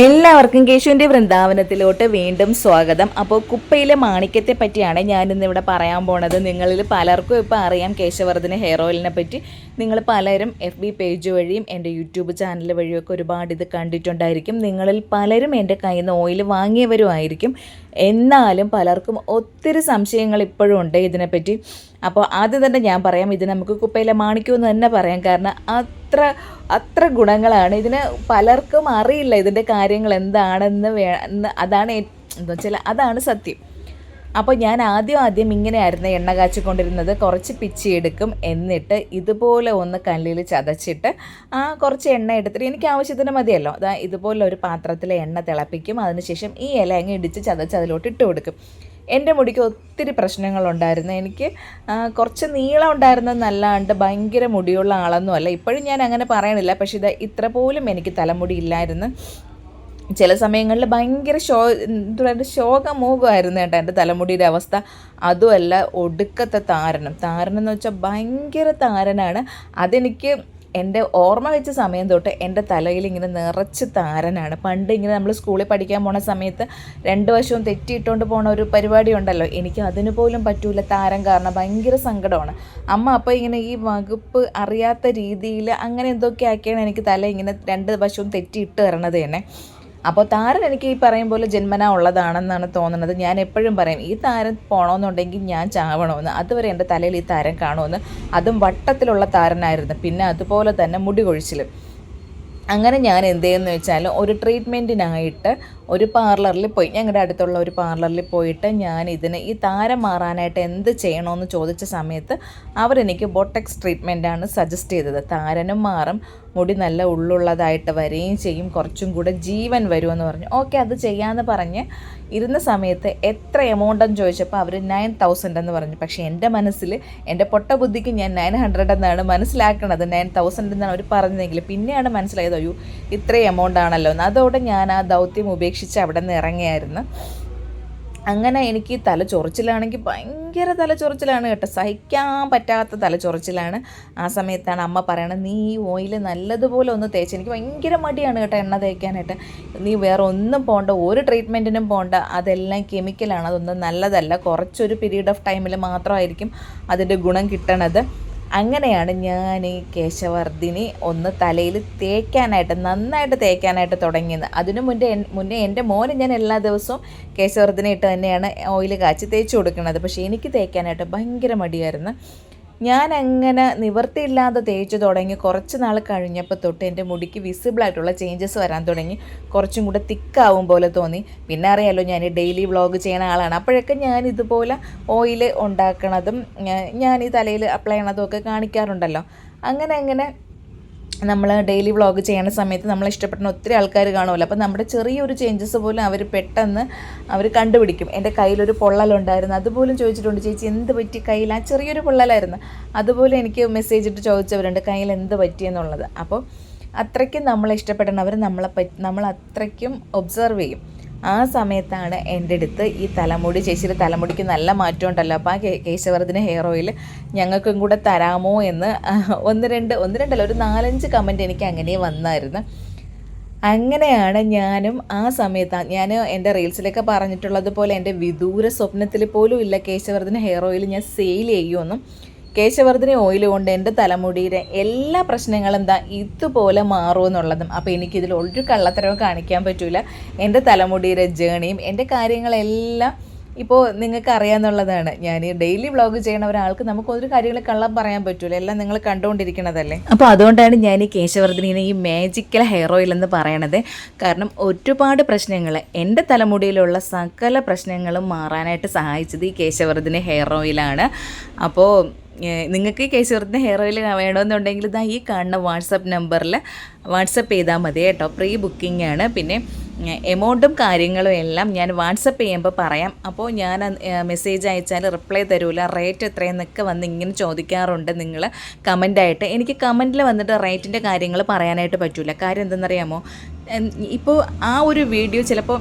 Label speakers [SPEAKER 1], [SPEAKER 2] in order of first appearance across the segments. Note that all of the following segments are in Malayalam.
[SPEAKER 1] എല്ലാവർക്കും കേശുവിന്റെ വൃന്ദാവനത്തിലോട്ട് വീണ്ടും സ്വാഗതം. അപ്പോൾ കുപ്പയിലെ മാണിക്യത്തെ പറ്റിയാണ് ഞാനിന്ന് ഇവിടെ പറയാൻ പോണത്. നിങ്ങളിൽ പലർക്കും ഇപ്പോൾ അറിയാം കേശവർദ്ധന ഹെയർ ഓയിലിനെ പറ്റി. നിങ്ങൾ പലരും എഫ് ബി പേജ് വഴിയും എന്റെ യൂട്യൂബ് ചാനൽ വഴിയൊക്കെ ഒരുപാട് ഇത് കണ്ടിട്ടുണ്ടായിരിക്കും. നിങ്ങളിൽ പലരും എന്റെ കയ്യിൽ നിന്ന് ഓയിൽ വാങ്ങിയവരുമായിരിക്കും. എന്നാലും പലർക്കും ഒത്തിരി സംശയങ്ങൾ ഇപ്പോഴും ഉണ്ട് ഇതിനെപ്പറ്റി. അപ്പോൾ ആദ്യം തന്നെ ഞാൻ പറയാം ഇത് നമുക്ക് കുപ്പയിലെ എന്ന് തന്നെ പറയാം. കാരണം അത്ര അത്ര ഗുണങ്ങളാണ്. ഇതിന് പലർക്കും അറിയില്ല ഇതിന്റെ കാര്യങ്ങൾ എന്താണെന്ന് വേ അതാണ് എന്താ വെച്ചാൽ അതാണ് സത്യം. അപ്പോൾ ഞാൻ ആദ്യം ആദ്യം ഇങ്ങനെയായിരുന്നു എണ്ണ കാച്ചിക്കൊണ്ടിരുന്നത്. കുറച്ച് പിച്ചി എടുക്കും. എന്നിട്ട് ഇതുപോലെ ഒന്ന് കല്ലിൽ ചതച്ചിട്ട് ആ കുറച്ച് എണ്ണ എടുത്തിട്ട് എനിക്ക് ആവശ്യത്തിന് മതിയല്ലോ. അതാ ഇതുപോലെ ഒരു പാത്രത്തിൽ എണ്ണ തിളപ്പിക്കും. അതിനുശേഷം ഈ ഇല അങ്ങ് ഇടിച്ച് ചതച്ച് അതിലോട്ട് ഇട്ട് കൊടുക്കും. എന്റെ മുടിക്ക് ഒത്തിരി പ്രശ്നങ്ങളുണ്ടായിരുന്നു. എനിക്ക് കുറച്ച് നീളം ഉണ്ടായിരുന്നതെന്നല്ലാണ്ട് ഭയങ്കര മുടിയുള്ള ആളൊന്നും അല്ല ഇപ്പോഴും ഞാൻ അങ്ങനെ പറയണില്ല. പക്ഷേ ഇത് ഇത്ര പോലും എനിക്ക് തലമുടി ഇല്ലായിരുന്നു. ചില സമയങ്ങളിൽ ഭയങ്കര ശോ എന്താ പറയുക ശോകമോഹമായിരുന്നു കേട്ടോ എന്റെ തലമുടിയുടെ അവസ്ഥ. അതുമല്ല ഒടുക്കത്തെ താരനം. താരനം എന്ന് വെച്ചാൽ ഭയങ്കര താരനാണ്. അതെനിക്ക് എന്റെ ഓർമ്മ വെച്ച സമയം തൊട്ട് എന്റെ തലയിൽ ഇങ്ങനെ നിറച്ച് താരനാണ്. പണ്ട് ഇങ്ങനെ നമ്മൾ സ്കൂളിൽ പഠിക്കാൻ പോണ സമയത്ത് രണ്ട് വശവും തെറ്റിയിട്ടുകൊണ്ട് പോണ ഒരു പരിപാടി ഉണ്ടല്ലോ എനിക്ക് അതിന് പോലും പറ്റൂല താരം കാരണം ഭയങ്കര സങ്കടമാണ്. അമ്മ അപ്പോൾ ഇങ്ങനെ ഈ വകുപ്പ് അറിയാത്ത രീതിയിൽ അങ്ങനെ എന്തൊക്കെ ആക്കിയാണ് എനിക്ക് തല ഇങ്ങനെ രണ്ട് വശവും തെറ്റിയിട്ട് തരണത് തന്നെ. അപ്പോൾ താരൻ എനിക്ക് ഈ പറയും പോലെ ജന്മന ഉള്ളതാണെന്നാണ് തോന്നുന്നത്. ഞാൻ എപ്പോഴും പറയും ഈ താരൻ പോകണമെന്നുണ്ടെങ്കിൽ ഞാൻ ചാവണമെന്ന് അതുവരെ എന്റെ തലയിൽ ഈ താരൻ കാണുമെന്ന് അതും വട്ടത്തിലുള്ള താരനായിരുന്നു. പിന്നെ അതുപോലെ തന്നെ മുടി കൊഴിച്ചിലും. അങ്ങനെ ഞാൻ എന്ത് ചെയ്യുന്നു വെച്ചാൽ ഒരു ട്രീറ്റ്മെന്റിനായിട്ട് ഒരു പാർലറിൽ പോയി. ഞങ്ങളുടെ അടുത്തുള്ള ഒരു പാർലറിൽ പോയിട്ട് ഞാൻ ഇതിന് ഈ താരം മാറാനായിട്ട് എന്ത് ചെയ്യണമെന്ന് ചോദിച്ച സമയത്ത് അവരെനിക്ക് ബൊട്ടക്സ് ട്രീറ്റ്മെന്റാണ് സജസ്റ്റ് ചെയ്തത്. താരനും മാറും മുടി നല്ല ഉള്ളുള്ളതായിട്ട് വരികയും ചെയ്യും കുറച്ചും കൂടെ ജീവൻ വരുമെന്ന് പറഞ്ഞു. ഓക്കെ അത് ചെയ്യാമെന്ന് പറഞ്ഞ് ഇരുന്ന സമയത്ത് എത്ര എമൗണ്ടെന്ന് ചോദിച്ചപ്പോൾ അവർ നയൻ തൗസൻഡ് എന്ന് പറഞ്ഞു. പക്ഷേ എന്റെ മനസ്സിൽ എന്റെ പൊട്ട ബുദ്ധിക്ക് ഞാൻ നയൻ ഹൺഡ്രഡ് എന്നാണ് മനസ്സിലാക്കണത്. നയൻ തൗസൻഡ് എന്നാണ് അവർ പറഞ്ഞതെങ്കിൽ പിന്നെയാണ് മനസ്സിലായത് അയ്യോ ഇത്രയും എമൗണ്ട് ആണല്ലോ. എന്ന്. അതോടെ ഞാൻ ആ ദൗത്യം ഉപേക്ഷിച്ച് അവിടെ നിന്ന് ഇറങ്ങിയായിരുന്നു. അങ്ങനെ എനിക്ക് തല ചൊറിച്ചിലാണെങ്കിൽ ഭയങ്കര തല ചൊറിച്ചിലാണ് കേട്ടോ. സഹിക്കാൻ പറ്റാത്ത തല ചൊറിച്ചിലാണ് ആ സമയത്താണ് അമ്മ പറയണത് നീ ഈ ഓയിൽ നല്ലതുപോലെ ഒന്ന് തേച്ച്. എനിക്ക് ഭയങ്കര മടിയാണ് കേട്ടോ എണ്ണ തേക്കാനായിട്ട്. നീ വേറെ ഒന്നും പോകണ്ട ഒരു ട്രീറ്റ്മെന്റിനും പോകണ്ട അതെല്ലാം കെമിക്കലാണ് അതൊന്നും നല്ലതല്ല. കുറച്ചൊരു പീരീഡ് ഓഫ് ടൈമിൽ മാത്രമായിരിക്കും അതിന്റെ ഗുണം കിട്ടണത്. അങ്ങനെയാണ് ഞാൻ ഈ കേശവർദ്ധിനി ഒന്ന് തലയിൽ തേക്കാനായിട്ട് നന്നായിട്ട് തേക്കാനായിട്ട് തുടങ്ങിയത്. അതിനു മുന്നേ മുന്നേ എന്റെ മോന് ഞാൻ എല്ലാ ദിവസവും കേശവർദ്ധിനി ഇട്ട് തന്നെയാണ് ഓയിൽ കാച്ചി തേച്ച് കൊടുക്കുന്നത്. പക്ഷേ എനിക്ക് തേക്കാനായിട്ട് ഭയങ്കര മടിയായിരുന്നു. ഞാൻ അങ്ങനെ നിവർത്തിയില്ലാതെ തേച്ച് തുടങ്ങി കുറച്ച് നാൾ കഴിഞ്ഞപ്പോൾ തൊട്ട് എന്റെ മുടിക്ക് വിസിബിളായിട്ടുള്ള ചേഞ്ചസ് വരാൻ തുടങ്ങി. കുറച്ചും കൂടെ തിക്കാവും പോലെ തോന്നി. പിന്നെ അറിയാലോ ഞാൻ ഡെയിലി വ്ളോഗ് ചെയ്യുന്ന ആളാണ്. അപ്പോഴൊക്കെ ഞാൻ ഇതുപോലെ ഓയിൽ ഉണ്ടാക്കണതും ഞാൻ ഈ തലയിൽ അപ്ലൈ ചെയ്യണതും ഒക്കെ കാണിക്കാറുണ്ടല്ലോ. അങ്ങനെ അങ്ങനെ നമ്മൾ ഡെയിലി വ്ളോഗ് ചെയ്യുന്ന സമയത്ത് നമ്മൾ ഇഷ്ടപ്പെടുന്ന ഒത്തിരി ആൾക്കാർ കാണുമല്ലോ. അപ്പോൾ നമ്മുടെ ചെറിയൊരു ചേഞ്ചസ് പോലും അവർ പെട്ടെന്ന് അവർ കണ്ടുപിടിക്കും. എന്റെ കയ്യിലൊരു പൊള്ളലുണ്ടായിരുന്നു അതുപോലും ചോദിച്ചിട്ടുണ്ട് ചേച്ചി എന്ത് പറ്റി കയ്യിൽ? ആ ചെറിയൊരു പൊള്ളലായിരുന്നു. അതുപോലെ എനിക്ക് മെസ്സേജ് ഇട്ട് ചോദിച്ചവരുണ്ട് കയ്യിൽ എന്ത് പറ്റിയെന്നുള്ളത് അപ്പോൾ അത്രയ്ക്കും നമ്മളെ ഇഷ്ടപ്പെടുന്നവർ നമ്മളെ പറ്റി നമ്മൾ അത്രയ്ക്കും ഒബ്സർവ് ചെയ്യും. ആ സമയത്താണ് എന്റെ അടുത്ത് ഈ തലമുടി ചേച്ചിയുടെ തലമുടിക്ക് നല്ല മാറ്റം ഉണ്ടല്ലോ അപ്പോൾ ആ കേശവർദ്ധന ഹെയർ ഓയിൽ ഞങ്ങൾക്കും കൂടെ തരാമോ എന്ന് ഒന്ന് രണ്ട് ഒന്ന് രണ്ടല്ല ഒരു നാലഞ്ച് കമന്റ് എനിക്ക് അങ്ങനെ വന്നായിരുന്നു. അങ്ങനെയാണ് ഞാനും ആ സമയത്ത് ഞാൻ എന്റെ റീൽസിലൊക്കെ പറഞ്ഞിട്ടുള്ളതുപോലെ എന്റെ വിദൂര സ്വപ്നത്തിൽ പോലും ഇല്ല കേശവർദ്ധന ഹെയർ ഓയിൽ ഞാൻ സെയിൽ ചെയ്യുമെന്നും. കേശവർദ്ധന ഓയിൽ കൊണ്ട് എന്റെ തലമുടിയുടെ എല്ലാ പ്രശ്നങ്ങളും എന്താ ഇതുപോലെ മാറുമെന്നുള്ളതും. അപ്പോൾ എനിക്കിതിൽ ഒരു കള്ളത്തരവും കാണിക്കാൻ പറ്റില്ല എന്റെ തലമുടിയുടെ ജേണിയും എന്റെ കാര്യങ്ങളെല്ലാം ഇപ്പോൾ നിങ്ങൾക്ക് അറിയാമെന്നുള്ളതാണ് ഞാൻ ഡെയിലി വ്ളോഗ് ചെയ്യണ ഒരാൾക്ക് നമുക്ക് ഒരു കാര്യങ്ങൾ കള്ളം പറയാൻ പറ്റൂല. എല്ലാം നിങ്ങൾ കണ്ടുകൊണ്ടിരിക്കണതല്ലേ? അപ്പോൾ അതുകൊണ്ടാണ് ഞാൻ ഈ കേശവർദ്ധനീനെ ഈ മാജിക്കൽ ഹെയർ ഓയിൽ എന്ന് പറയണത്. കാരണം ഒരുപാട് പ്രശ്നങ്ങൾ എന്റെ തലമുടിയിലുള്ള സകല പ്രശ്നങ്ങളും മാറാനായിട്ട് സഹായിച്ചത് ഈ കേശവർദ്ധന ഹെയർ ഓയിലാണ് അപ്പോൾ നിങ്ങൾക്ക് കേശവർദ്ധന ഹെയർ ഓയിൽ വേണമെന്നുണ്ടെങ്കിൽ ഇതാ ഈ കാണുന്ന വാട്സപ്പ് നമ്പറിൽ വാട്സപ്പ് ചെയ്താൽ മതി കേട്ടോ. പ്രീ ബുക്കിംഗ് ആണ്. പിന്നെ എമൗണ്ടും കാര്യങ്ങളും എല്ലാം ഞാൻ വാട്സപ്പ് ചെയ്യുമ്പോൾ പറയാം. അപ്പോൾ ഞാൻ മെസ്സേജ് അയച്ചാൽ റിപ്ലൈ തരൂല. റേറ്റ് എത്രയെന്നൊക്കെ വന്ന് ഇങ്ങനെ ചോദിക്കാറുണ്ട് നിങ്ങൾ കമന്റായിട്ട് എനിക്ക് കമന്റിൽ വന്നിട്ട് റേറ്റിന്റെ കാര്യങ്ങൾ പറയാനായിട്ട് പറ്റില്ല കാര്യം എന്തെന്നറിയാമോ? ഇപ്പോൾ ആ ഒരു വീഡിയോ ചിലപ്പോൾ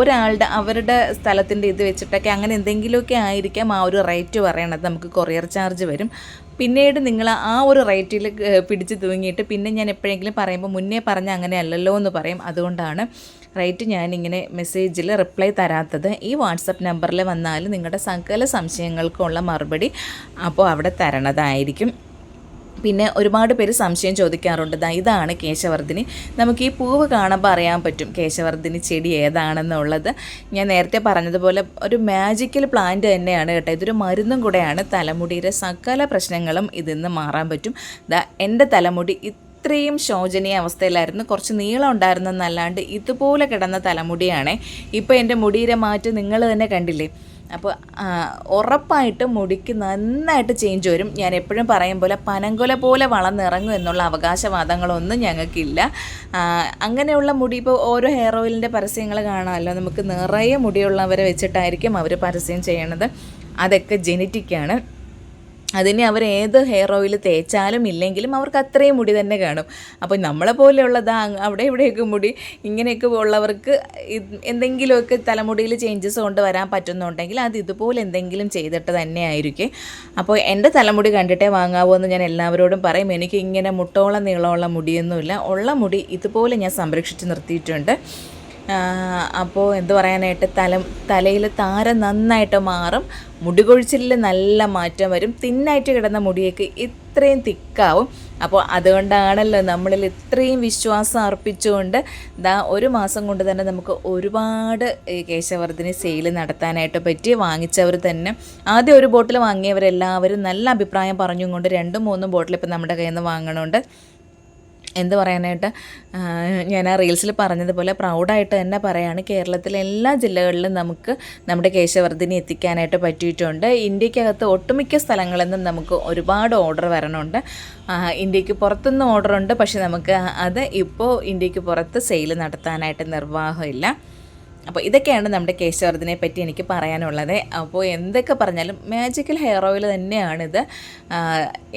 [SPEAKER 1] ഒരാളുടെ അവരുടെ സ്ഥലത്തിന്റെ ഇത് വെച്ചിട്ടൊക്കെ അങ്ങനെ എന്തെങ്കിലുമൊക്കെ ആയിരിക്കാം ആ ഒരു റേറ്റ് പറയണത്. നമുക്ക് കൊറിയർ ചാർജ് വരും. പിന്നീട് നിങ്ങൾ ആ ഒരു റേറ്റിൽ പിടിച്ച് തൂങ്ങിയിട്ട് പിന്നെ ഞാൻ എപ്പോഴെങ്കിലും പറയുമ്പോൾ മുന്നേ പറഞ്ഞ അങ്ങനെ അല്ലല്ലോ എന്ന് പറയും. അതുകൊണ്ടാണ് റേറ്റ് ഞാനിങ്ങനെ മെസ്സേജിൽ റിപ്ലൈ തരാത്തത്. ഈ വാട്സപ്പ് നമ്പറിൽ വന്നാൽ നിങ്ങളുടെ സകല സംശയങ്ങൾക്കുള്ള മറുപടി അപ്പോൾ അവിടെ തരണതായിരിക്കും. പിന്നെ ഒരുപാട് പേര് സംശയം ചോദിക്കാറുണ്ട്. ഇതാണ് കേശവർദ്ധിനി. നമുക്ക് ഈ പൂവ് കാണുമ്പോൾ അറിയാൻ പറ്റും കേശവർദ്ധിനി ചെടി ഏതാണെന്നുള്ളത്. ഞാൻ നേരത്തെ പറഞ്ഞതുപോലെ ഒരു മാജിക്കൽ പ്ലാന്റ് തന്നെയാണ് കേട്ടോ. ഇതൊരു മരുന്നും കൂടെയാണ് തലമുടിയുടെ സകല പ്രശ്നങ്ങളും ഇതിൽ നിന്ന് മാറാൻ പറ്റും. ദാ എന്റെ തലമുടി ഇത്രയും ശോചനീയ അവസ്ഥയിലായിരുന്നു. കുറച്ച് നീളം ഉണ്ടായിരുന്നെന്നല്ലാണ്ട് ഇതുപോലെ കിടന്ന തലമുടിയാണേ. ഇപ്പോൾ എന്റെ മുടിയുടെ മാറ്റം നിങ്ങൾ തന്നെ കണ്ടില്ലേ? അപ്പോൾ ഉറപ്പായിട്ട് മുടിക്ക് നന്നായിട്ട് ചേഞ്ച് വരും. ഞാൻ എപ്പോഴും പറയും പോലെ പനങ്കൊല പോലെ വളർന്നിറങ്ങും എന്നുള്ള അവകാശവാദങ്ങളൊന്നും ഞങ്ങൾക്കില്ല. അങ്ങനെയുള്ള മുടി ഇപ്പോൾ ഓരോ ഹെയർ ഓയിലിന്റെ പരസ്യങ്ങൾ കാണാമല്ലോ. നമുക്ക് നിറയെ മുടിയുള്ളവരെ വെച്ചിട്ടായിരിക്കും അവർ പരസ്യം ചെയ്യണത്. അതൊക്കെ ജെനറ്റിക്കാണ് അതിന് അവർ ഏത് ഹെയർ ഓയിൽ തേച്ചാലും ഇല്ലെങ്കിലും അവർക്ക് അത്രയും മുടി തന്നെ കാണും. അപ്പോൾ നമ്മളെ പോലെയുള്ളതാ അവിടെ ഇവിടെയൊക്കെ മുടി ഇങ്ങനെയൊക്കെ ഉള്ളവർക്ക് എന്തെങ്കിലുമൊക്കെ തലമുടിയിൽ ചേഞ്ചസ് കൊണ്ടുവരാൻ പറ്റുന്നുണ്ടെങ്കിൽ അത് ഇതുപോലെ എന്തെങ്കിലും ചെയ്തിട്ട് തന്നെ ആയിരിക്കും. അപ്പോൾ എന്റെ തലമുടി കണ്ടിട്ടേ വാങ്ങാവൂ എന്ന് ഞാൻ എല്ലാവരോടും പറയും. എനിക്ക് ഇങ്ങനെ മുട്ടോളം നീളമുള്ള മുടിയൊന്നുമില്ല. ഉള്ള മുടി ഇതുപോലെ ഞാൻ സംരക്ഷിച്ച് നിർത്തിയിട്ടുണ്ട്. അപ്പോൾ എന്ത് പറയാനായിട്ട് തല തലയിൽ താര നന്നായിട്ട് മാറും മുടി കൊഴിച്ചിലിൽ നല്ല മാറ്റം വരും തിന്നായിട്ട് കിടന്ന മുടിയൊക്കെ ഇത്രയും തിക്കാവും. അപ്പോൾ അതുകൊണ്ടാണല്ലോ നമ്മളിൽ ഇത്രയും വിശ്വാസം അർപ്പിച്ചുകൊണ്ട് ദാ ഒരു മാസം കൊണ്ട് തന്നെ നമുക്ക് ഒരുപാട് കേശവർദ്ധന സെയിൽ നടത്താനായിട്ട് പറ്റി വാങ്ങിച്ചവർ തന്നെ. ആദ്യം ഒരു ബോട്ടിൽ വാങ്ങിയവരെല്ലാവരും നല്ല അഭിപ്രായം പറഞ്ഞുകൊണ്ട് രണ്ടും മൂന്നും ബോട്ടിൽ ഇപ്പം നമ്മുടെ കയ്യിൽ നിന്ന് വാങ്ങണമുണ്ട് എന്ത് പറയാനായിട്ട് ഞാൻ ആ റീൽസിൽ പറഞ്ഞതുപോലെ പ്രൗഡായിട്ട് തന്നെ പറയാണ്. കേരളത്തിലെ എല്ലാ ജില്ലകളിലും നമുക്ക് നമ്മുടെ കേശവർദ്ധിനി എത്തിക്കാനായിട്ട് പറ്റിയിട്ടുണ്ട്. ഇന്ത്യക്കകത്ത് ഒട്ടുമിക്ക സ്ഥലങ്ങളിൽ നിന്നും നമുക്ക് ഒരുപാട് ഓർഡർ വരണുണ്ട്. ഇന്ത്യയ്ക്ക് പുറത്തുനിന്ന് ഓർഡർ ഉണ്ട്. പക്ഷെ നമുക്ക് അത് ഇപ്പോൾ ഇന്ത്യയ്ക്ക് പുറത്ത് സെയിൽ നടത്താനായിട്ട് നിർവാഹമില്ല. അപ്പോൾ ഇതൊക്കെയാണ് നമ്മുടെ കേശവർദ്ധനെ പറ്റി എനിക്ക് പറയാനുള്ളത്. അപ്പോൾ എന്തൊക്കെ പറഞ്ഞാലും മാജിക്കൽ ഹെയർ ഓയിൽ തന്നെയാണിത്.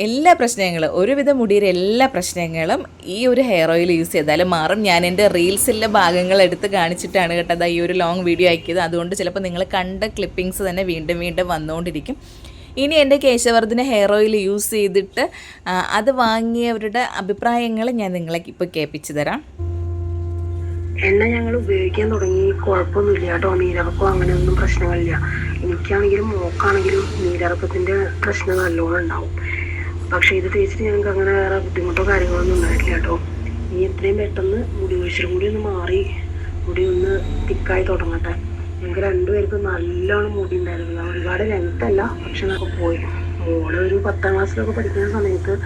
[SPEAKER 1] എല്ലാ പ്രശ്നങ്ങളും ഒരുവിധ മുടിയുടെ എല്ലാ പ്രശ്നങ്ങളും ഈ ഒരു ഹെയർ ഓയിൽ യൂസ് ചെയ്താലും മാറും. ഞാൻ എന്റെ റീൽസിലെ ഭാഗങ്ങൾ എടുത്ത് കാണിച്ചിട്ടാണ് കേട്ടത് ഈ ഒരു ലോങ് വീഡിയോ ആക്കിയത്. അതുകൊണ്ട് ചിലപ്പോൾ നിങ്ങൾ കണ്ട ക്ലിപ്പിങ്സ് തന്നെ വീണ്ടും വീണ്ടും വന്നുകൊണ്ടിരിക്കും. ഇനി എന്റെ കേശവർദ്ധന ഹെയർ ഓയിൽ യൂസ് ചെയ്തിട്ട് അത് വാങ്ങിയവരുടെ അഭിപ്രായങ്ങൾ ഞാൻ നിങ്ങളെ ഇപ്പോൾ കേൾപ്പിച്ചു തരാം.
[SPEAKER 2] എണ്ണ ഞങ്ങൾ ഉപയോഗിക്കാൻ തുടങ്ങി. കുഴപ്പമൊന്നുമില്ല. കേട്ടോ. നീരിറക്കം അങ്ങനെയൊന്നും പ്രശ്നങ്ങളില്ല. എനിക്കാണെങ്കിലും മോക്കാണെങ്കിലും നീരിറക്കത്തിന്റെ പ്രശ്നം നല്ലോണം ഉണ്ടാവും. പക്ഷെ ഇത് തേച്ചിട്ട് ഞങ്ങൾക്ക് അങ്ങനെ വേറെ ബുദ്ധിമുട്ടോ കാര്യങ്ങളൊന്നും ഉണ്ടായിട്ടില്ല കേട്ടോ. ഇനി എത്രയും പെട്ടെന്ന് മുടി ഒഴിച്ചിലും കൂടി ഒന്ന് മാറി മുടി ഒന്ന് തിക്കായി തുടങ്ങട്ടെ. ഞങ്ങൾക്ക് രണ്ടുപേർക്കും നല്ലോണം മുടി ഉണ്ടായിരുന്നു. ഒരുപാട് ലെങ്ത് അല്ല പക്ഷെ നമുക്ക് പോയി. മോൾ ഒരു പത്താം ക്ലാസ്സിലൊക്കെ പഠിക്കുന്ന സമയത്ത്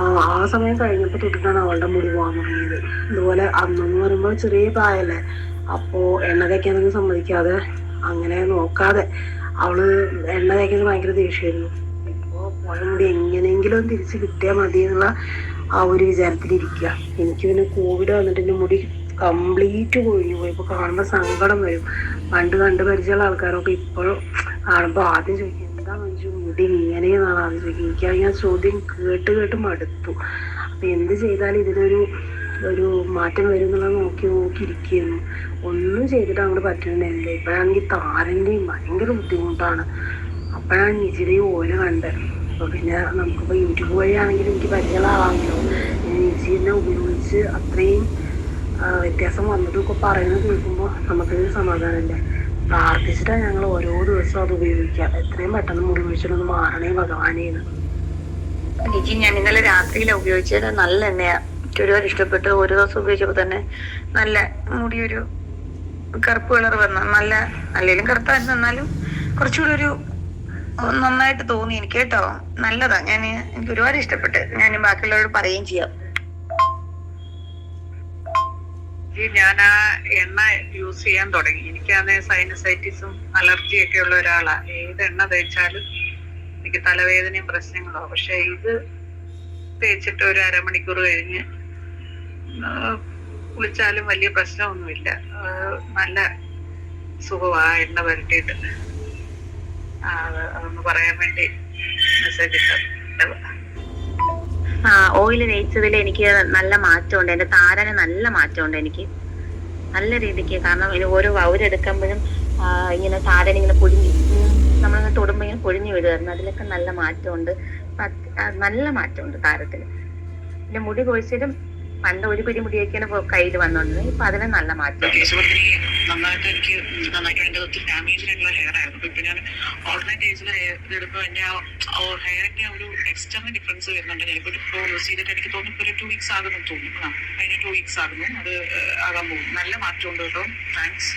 [SPEAKER 2] ആ സമയം കഴിഞ്ഞപ്പോൾ തൊട്ടിട്ടാണ് അവളുടെ മുടി പോകാൻ തുടങ്ങിയത്. ഇതുപോലെ അന്നെന്ന് പറയുമ്പോൾ ചെറിയ പ്രായമല്ലേ? അപ്പോൾ എണ്ണ തേക്കാനൊന്നും സമ്മതിക്കാതെ അങ്ങനെ നോക്കാതെ അവൾ എണ്ണ തേക്കാൻ ഭയങ്കര ദേഷ്യമായിരുന്നു. ഇപ്പോൾ പോയ മുടി എങ്ങനെയെങ്കിലും തിരിച്ച് കിട്ടിയാൽ മതി എന്നുള്ള ആ ഒരു വിചാരത്തിലിരിക്കുക. എനിക്ക് പിന്നെ കോവിഡ് വന്നിട്ട് എന്റെ മുടി കംപ്ലീറ്റ് കൊഴിഞ്ഞു പോയി. ഇപ്പോൾ കാണുമ്പോൾ സങ്കടം വരും. പണ്ട് കണ്ടു പരിചയമുള്ള ആൾക്കാരൊക്കെ ഇപ്പോഴും കാണുമ്പോൾ ആദ്യം ചോദിക്കും എന്താ മഞ്ജു മുടി ആദ്യം ചോദിക്കുന്നത് എനിക്ക് ഞാൻ ചോദ്യം കേട്ട് കേട്ട് മടുത്തു. അപ്പൊ എന്ത് ചെയ്താലും ഇതിനൊരു ഒരു മാറ്റം വരും എന്നുള്ളത് നോക്കി നോക്കി ഇരിക്കുന്നു. ഒന്നും ചെയ്തിട്ട് അങ്ങോട്ട് പറ്റുന്നുണ്ടായിരുന്നില്ല ഇപ്പോഴാണെങ്കിൽ താരന്റെയും ഭയങ്കര ബുദ്ധിമുട്ടാണ്. അപ്പോഴാണ് നിജിയുടെയും ഓല കണ്ടത്. അപ്പൊ പിന്നെ നമുക്കിപ്പോൾ യൂട്യൂബ് വഴിയാണെങ്കിലും എനിക്ക് പരിചയമാവാമല്ലോ നിജിനെ ഉപയോഗിച്ച് അത്രയും വ്യത്യാസം വന്നതൊക്കെ പറയുന്നത് കേൾക്കുമ്പോൾ നമുക്കൊരു സമാധാനമല്ലേ. പ്രാർത്ഥിച്ചിട്ടാണ് ഞങ്ങൾ ഓരോ ദിവസവും അത് ഉപയോഗിക്കുക. എത്രയും പെട്ടെന്ന് മുടി വീഴ്ചയിലൊന്ന് മാറണേ ഭഗവാനേന്ന്.
[SPEAKER 3] നിജി ഞാൻ ഇന്നലെ രാത്രിയിലാണ് ഉപയോഗിച്ചത്. നല്ല എണ്ണയാ. എനിക്ക് ഇഷ്ടപ്പെട്ടു ഒരു ദിവസം ഉപയോഗിച്ചപ്പോൾ തന്നെ നല്ല മുടിയൊരു കറുപ്പ് കളർ വന്ന. നല്ല അല്ലെങ്കിലും കറുത്തായിരുന്നു എന്നാലും കുറച്ചുകൂടി ഒരു നന്നായിട്ട് തോന്നി എനിക്ക് കേട്ടോ. നല്ലതാ. ഞാൻ എനിക്ക് ഒരുപാട് ഇഷ്ടപ്പെട്ട്. ഞാൻ ബാക്കിയുള്ളവരോട് പറയുകയും ചെയ്യാം
[SPEAKER 4] ഈ ഞാൻ ആ എണ്ണ യൂസ് ചെയ്യാൻ തുടങ്ങി. എനിക്കാണെ സൈനസൈറ്റിസും അലർജിയൊക്കെ ഉള്ള ഒരാളാണ് ഏത് എണ്ണ തേച്ചാലും എനിക്ക് തലവേദനയും പ്രശ്നങ്ങളോ പക്ഷെ ഇത് തേച്ചിട്ട് ഒരു അരമണിക്കൂർ കഴിഞ്ഞ് കുളിച്ചാലും വലിയ പ്രശ്നമൊന്നുമില്ല. നല്ല സുഖമാ എണ്ണ പുരട്ടിയിട്ട്. അതൊന്ന് പറയാൻ വേണ്ടി മെസ്സേജ് ഇട്ടത്.
[SPEAKER 3] ഓയിൽ തേച്ചതിൽ എനിക്ക് നല്ല മാറ്റമുണ്ട്. എന്റെ താരന് നല്ല മാറ്റമുണ്ട് എനിക്ക്. നല്ല രീതിക്ക് കാരണം ഇനി ഓരോ വൗരെടുക്കുമ്പോഴും ഇങ്ങനെ താരൻ ഇങ്ങനെ പൊഴിഞ്ഞു നമ്മളിങ്ങനെ തൊടുമ്പോൾ ഇങ്ങനെ പൊഴിഞ്ഞു വിടുമായിരുന്നു അതിലൊക്കെ നല്ല മാറ്റമുണ്ട്. നല്ല മാറ്റമുണ്ട് താരത്തിന്. പിന്നെ മുടി കൊഴിച്ചിലും പണ്ട് ഒരു പിടി മുടിയൊക്കെയാണ് കയ്യിൽ വന്നോണ്ടത് ഇപ്പൊ അതിന് നല്ല മാറ്റം.
[SPEAKER 4] നന്നായിട്ട് എനിക്ക് നന്നായിട്ട് എന്റെ ഒത്തിരി ഡാമേജ് ആയിട്ടുള്ള ഹെയർ ആയിരുന്നു. ഇപ്പൊ ഞാൻ ഹെയർ ഇതെടുക്കുമ്പോൾ ഹെയറിന്റെ ഒരു ടെക്സ്ചറിന് ഡിഫറൻസ് വരുന്നുണ്ട്. ഞാൻ ഇപ്പോൾ യൂസ് ചെയ്തിട്ട് എനിക്ക് തോന്നുന്നു ഒരു ടു വീക്സ് ആകുന്നു തോന്നുന്നു. ടു വീക്സ് ആകുന്നു. അത് ആകാൻ പോകും നല്ല മാറ്റമുണ്ട് കേട്ടോ. താങ്ക്സ്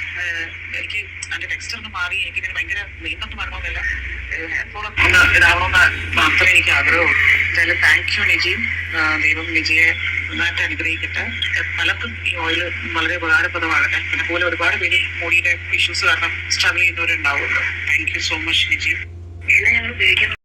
[SPEAKER 4] എനിക്ക് അതിന്റെ ടെക്സ്റ്റർ ഒന്ന് മാറി. എനിക്ക് ഭയങ്കര നീണ്ടൊന്നും വരണമെന്നില്ല ഹെയർ ഫോൾ ഒന്ന് ഇതാവണമെന്ന് മാത്രമേ എനിക്ക് ആഗ്രഹമുള്ളൂ. എന്തായാലും താങ്ക് യു നിജി. ദൈവം നിജിയെ നന്നായിട്ട് അനുഗ്രഹിക്കട്ടെ. പലർക്കും ഈ ഓയിൽ വളരെ ഉപകാരപ്രദമാകട്ടെ പിന്നെ പോലെ ഒരുപാട് പേര് മോഡിയുടെ ഇഷ്യൂസ് കാരണം സ്ട്രഗിൾ ചെയ്യുന്നവരുണ്ടാവുമല്ലോ. താങ്ക് യു സോ മച്ച് നിജി
[SPEAKER 2] എണ്ണ ഞങ്ങൾ ഉപയോഗിക്കാൻ